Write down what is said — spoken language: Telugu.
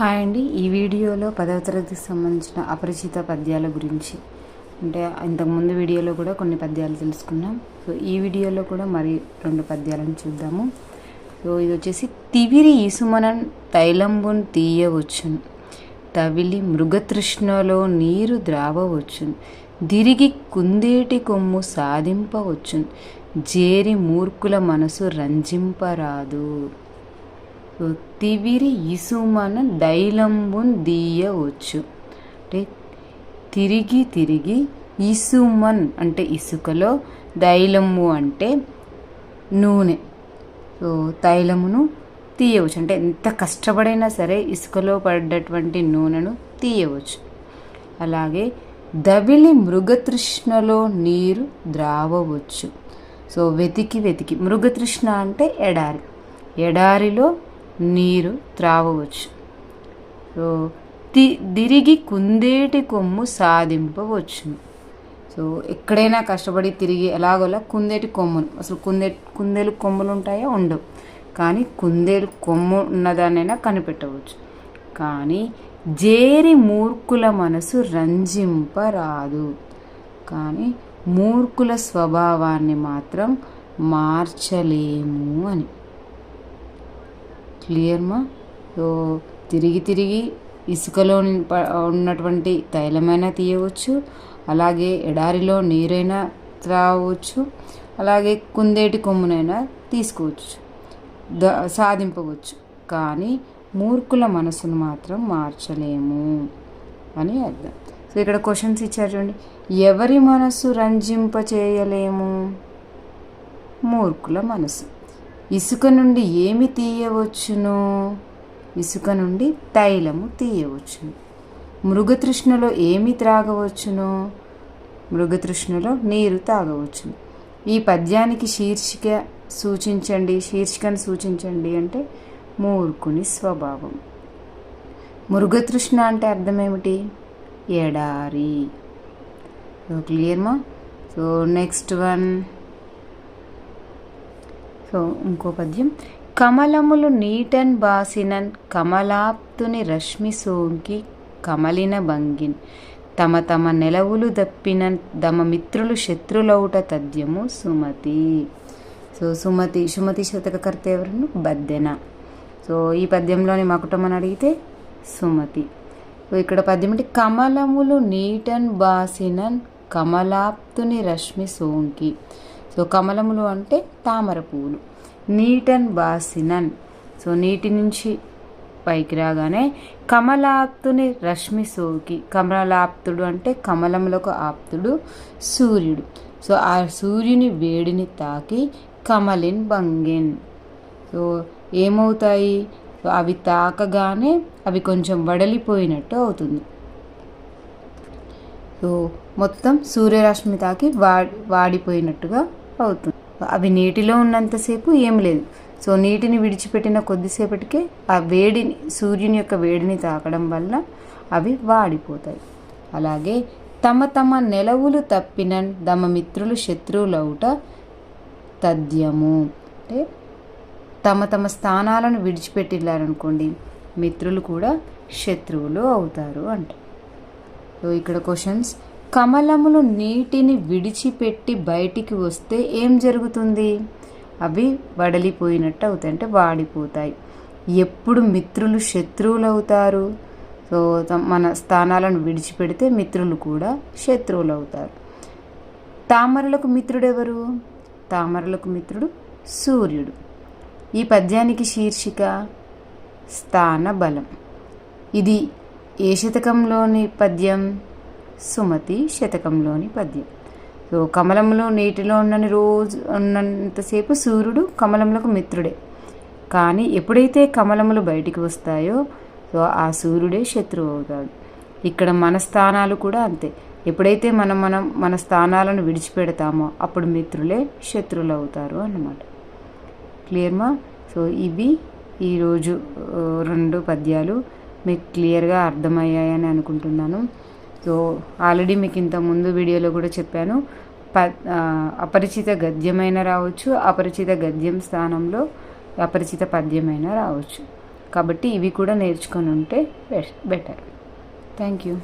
హాయ్ అండి. ఈ వీడియోలో పదవ తరగతికి సంబంధించిన అపరిచిత పద్యాల గురించి. అంటే ఇంతకుముందు వీడియోలో కూడా కొన్ని పద్యాలు తెలుసుకున్నాం. సో ఈ వీడియోలో కూడా మరి రెండు పద్యాలను చూద్దాము. సో ఇది వచ్చేసి తివిరి ఇసుమనన్ తైలంబున్ తీయవచ్చును తవిలి మృగతృష్ణలో నీరు ద్రావవచ్చును దిరిగి కుందేటి కొమ్ము సాధింపవచ్చును జేరి మూర్ఖుల మనసు రంజింపరాదు. తివిరి ఇసుమన దైలంబున్ దీయవచ్చు. అంటే తిరిగి తిరిగి ఇసుమన్ అంటే ఇసుకలో దైలము అంటే నూనె. సో తైలమును తీయవచ్చు. అంటే ఎంత కష్టపడైనా సరే ఇసుకలో పడ్డటువంటి నూనెను తీయవచ్చు. అలాగే దవిలి మృగతృష్ణలో నీరు ద్రావవచ్చు. సో వెతికి వెతికి. మృగతృష్ణ అంటే ఎడారి. ఎడారిలో నీరు త్రావవచ్చు. సో తి తిరిగి కుందేటి కొమ్ము సాధింపవచ్చును. సో ఎక్కడైనా కష్టపడి తిరిగి ఎలాగోలా కుందేటి కొమ్మును అసలు కుందే కుందేలు కొమ్ములు ఉంటాయో? ఉండవు. కానీ కుందేలు కొమ్ము ఉన్నదానైనా కనిపెట్టవచ్చు. కానీ జేరి మూర్ఖుల మనసు రంజింపరాదు. కానీ మూర్ఖుల స్వభావాన్ని మాత్రం మార్చలేము అని. క్లియర్మా? సో తిరిగి తిరిగి ఇసుకలో ఉన్నటువంటి తైలమైనా తీయవచ్చు అలాగే ఎడారిలో నీరైనా త్రావచ్చు అలాగే కుందేటి కొమ్మునైనా తీసుకోవచ్చు ద సాధింపవచ్చు. కానీ మూర్ఖుల మనసును మాత్రం మార్చలేము అని అర్థం. సో ఇక్కడ క్వశ్చన్స్ ఇచ్చారు చూడండి. ఎవరి మనసు రంజింప చేయలేము మూర్ఖుల మనసు. ఇసుక నుండి ఏమి తీయవచ్చును? ఇసుక నుండి తైలము తీయవచ్చును. మృగతృష్ణలో ఏమి త్రాగవచ్చును? మృగతృష్ణలో నీరు తాగవచ్చును. ఈ పద్యానికి శీర్షిక సూచించండి. శీర్షికను సూచించండి అంటే మూర్ఖుని స్వభావం. మృగతృష్ణ అంటే అర్థం ఏమిటి ఎడారి సో క్లియర్మా సో నెక్స్ట్ వన్ సో ఇంకో పద్యం. కమలములు నీటన్ బాసినన్ కమలాప్తుని రశ్మి సోంకి కమలిన భంగిన్. తమ తమ నెలవులు దప్పిన తమ మిత్రులు శత్రులౌట తద్యము సుమతి. సో సుమతి సుమతి శతకకర్త ఎవరు బద్దెన. సో ఈ పద్యంలోని మకుటమని అడిగితే సుమతి. ఇక్కడ పద్యం అంటే కమలములు నీటన్ బాసినన్ కమలాప్తుని రశ్మి సోంకి. సో కమలములు అంటే తామర పువ్వులు. నీటన్ బాసినన్. సో నీటి నుంచి పైకి రాగానే కమలాప్తుని రశ్మి సోకి. కమలాప్తుడు అంటే కమలములకు ఆప్తుడు సూర్యుడు. సో ఆ సూర్యుని వేడిని తాకి కమలిన్ బంగిన్ సో ఏమవుతాయి? సో అవి తాకగానే అవి కొంచెం వడలిపోయినట్టు అవుతుంది. సో మొత్తం సూర్యరశ్మి తాకి వాడి వాడిపోయినట్టుగా అవుతుంది. అవి నీటిలో ఉన్నంతసేపు ఏం లేదు. సో నీటిని విడిచిపెట్టిన కొద్దిసేపటికే ఆ వేడిని సూర్యుని యొక్క వేడిని తాకడం వల్ల అవి వాడిపోతాయి. అలాగే తమ తమ నెలవులు తప్పిన తమ మిత్రులు శత్రువులవుట తథ్యము అంటే తమ తమ స్థానాలను విడిచిపెట్టిల్లారనుకోండి మిత్రులు కూడా శత్రువులు అవుతారు అంట. సో ఇక్కడ క్వశ్చన్స్ కమలములు నీటిని విడిచిపెట్టి బయటికి వస్తే ఏం జరుగుతుంది? అవి వడలిపోయినట్టు అవుతాయి అంటే వాడిపోతాయి. ఎప్పుడు మిత్రులు శత్రువులు అవుతారు సో మన స్థానాలను విడిచిపెడితే మిత్రులు కూడా శత్రువులు అవుతారు తామరలకు మిత్రుడెవరు? తామరలకు మిత్రుడు సూర్యుడు. ఈ పద్యానికి శీర్షిక స్థాన బలం ఇది ఏ శతకంలోని పద్యం? సుమతి శతకంలోని పద్యం. సో కమలంలో నీటిలో ఉన్నని రోజు ఉన్నంతసేపు సూర్యుడు కమలములకు మిత్రుడే. కానీ ఎప్పుడైతే కమలములు బయటికి వస్తాయో సో ఆ సూర్యుడే శత్రువు అవుతాడు. ఇక్కడ మన స్థానాలు కూడా అంతే. ఎప్పుడైతే మనం మనం మన స్థానాలను విడిచిపెడతామో అప్పుడు మిత్రులే శత్రువులు అవుతారు అన్నమాట క్లియర్మా సో ఇవి ఈరోజు రెండు పద్యాలు మీకు క్లియర్గా అర్థమయ్యాయని అనుకుంటున్నాను. సో ఆల్రెడీ మీకు ఇంత ముందు వీడియోలో కూడా చెప్పాను. ప అపరిచిత గద్యమైన రావచ్చు అపరిచిత గద్యం స్థానంలో అపరిచిత పద్యమైన రావచ్చు. కాబట్టి ఇవి కూడా నేర్చుకొని ఉంటే బెటర్. Thank you.